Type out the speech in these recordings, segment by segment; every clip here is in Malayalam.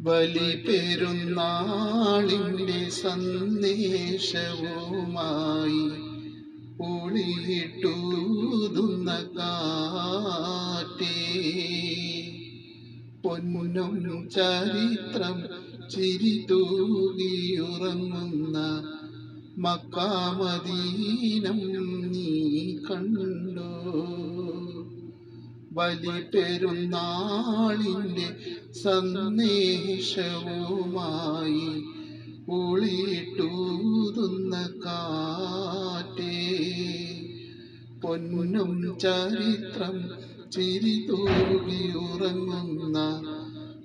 ബലി പെരുന്നാളിന്റെ സന്ദേശവുമായി ഒളിയിട്ടൂതുന്ന കാറ്റേ. പൊന്നും ചരിത്രം ചിരി തൂകിയുറങ്ങുന്ന മക്കാമദീനം നീ കണ്ടോ. ബലി പെരുന്നാളിന്റെ സന്ദേശവുമായി ഒളിയിട്ടൂതുന്ന കാറ്റേ. പൊന്നും ചരിത്രം ചിരി തൂകിയുറങ്ങുന്ന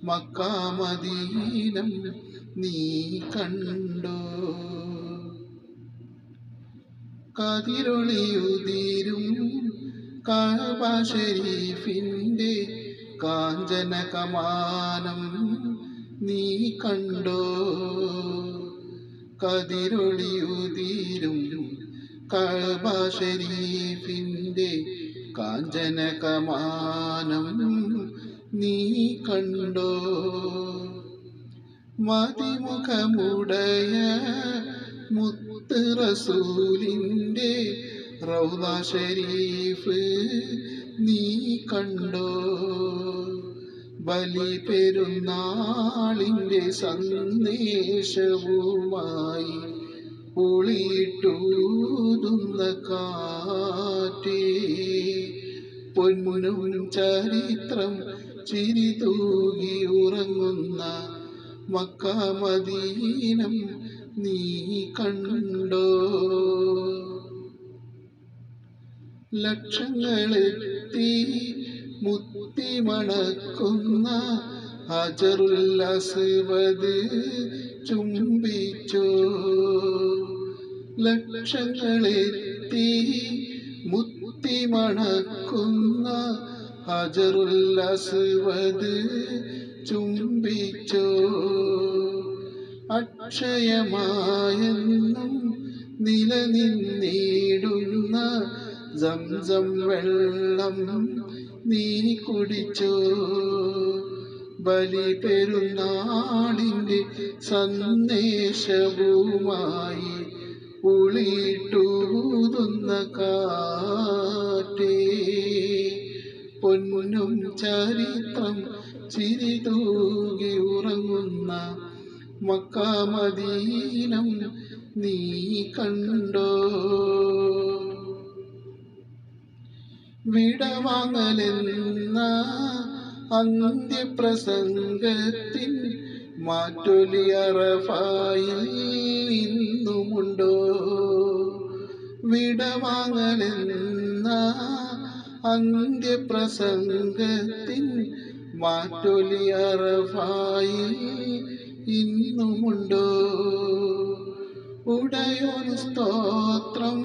മക്കാമദീനം നീ കണ്ടോ. കതിരൊളിയുതിരും കഅബ ഷരീഫിന്റെ കാഞ്ചന കമാനം നീ കണ്ടോ? കതിരൊളിയുതിരും കാബ ഷരീഫിന്റെ കാഞ്ചന കമാനം നീ കണ്ടോ? മതിമുഖമുടയ മുത്ത് റസൂലിന്റെ റൗദ ഷരീഫ് നീ കണ്ടോ? ബലി പെരുന്നാളിന്റെ സന്ദേശവുമായി ഒളിയിട്ടൂതുന്ന കാറ്റേ. പൊന്മുനും ചരിത്രം ചിരി തൂകി ഉറങ്ങുന്ന മക്കാമദീനം നീ കണ്ടോ? ലക്ഷങ്ങളെത്തി മുത്തി മണക്കുന്ന ഹജറുൽ അസ്വദ് ചുംബിച്ചോ ലക്ഷങ്ങളെത്തി മുത്തി മണക്കുന്ന ഹജറുൽ അസ്വദ് ചുംബിച്ചോ. അക്ഷയമായെന്നും നിലനിന്നിടുന്ന സംസം വെള്ളം നീ കുടിച്ചോ. ബലി പെരുന്നാളിന്റെ സന്ദേശവുമായി ഉളിട്ടൂതുന്ന കാറ്റേ. പൊന്നും ചരിത്രം ചിരി തൂകി ഉറങ്ങുന്ന മക്കാമദീനം നീ കണ്ടോ? വിടവാങ്ങലെന്ന അന്ത്യപ്രസംഗത്തിൻ മാറ്റൊലിയറഫായി ഇന്നുമുണ്ടോ വിടവാങ്ങലെന്ന അന്ത്യപ്രസംഗത്തിൻ മാറ്റൊലിയറഫായി ഇന്നുമുണ്ടോ? ഉടയോൻ സ്തോത്രം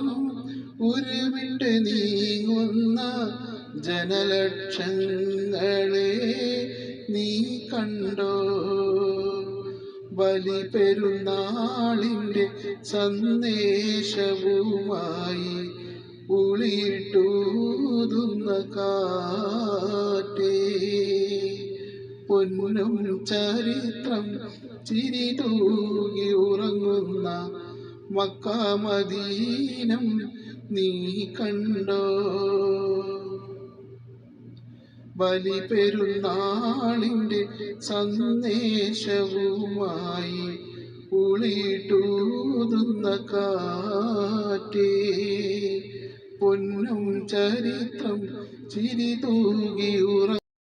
ഉരുവിട്ട് നീങ്ങുന്ന ജനലക്ഷങ്ങളെ നീ കണ്ടോ? ബലി പെരുന്നാളിന്റെ സന്ദേശവുമായി ഉളിയിട്ടൂതുന്ന കാറ്റേ. പൊന്നും ചരിത്രം ചിരി തൂകി ഉറങ്ങുന്ന മക്കാമദീനം നീ കണ്ടോ? ബലി പെരുന്നാളിന്റെ സന്ദേശവുമായി ഉളിയിട്ടൂതുന്ന കാറ്റേ. പൊന്നും ചരിത്രം ചിരി തൂകി ഉറ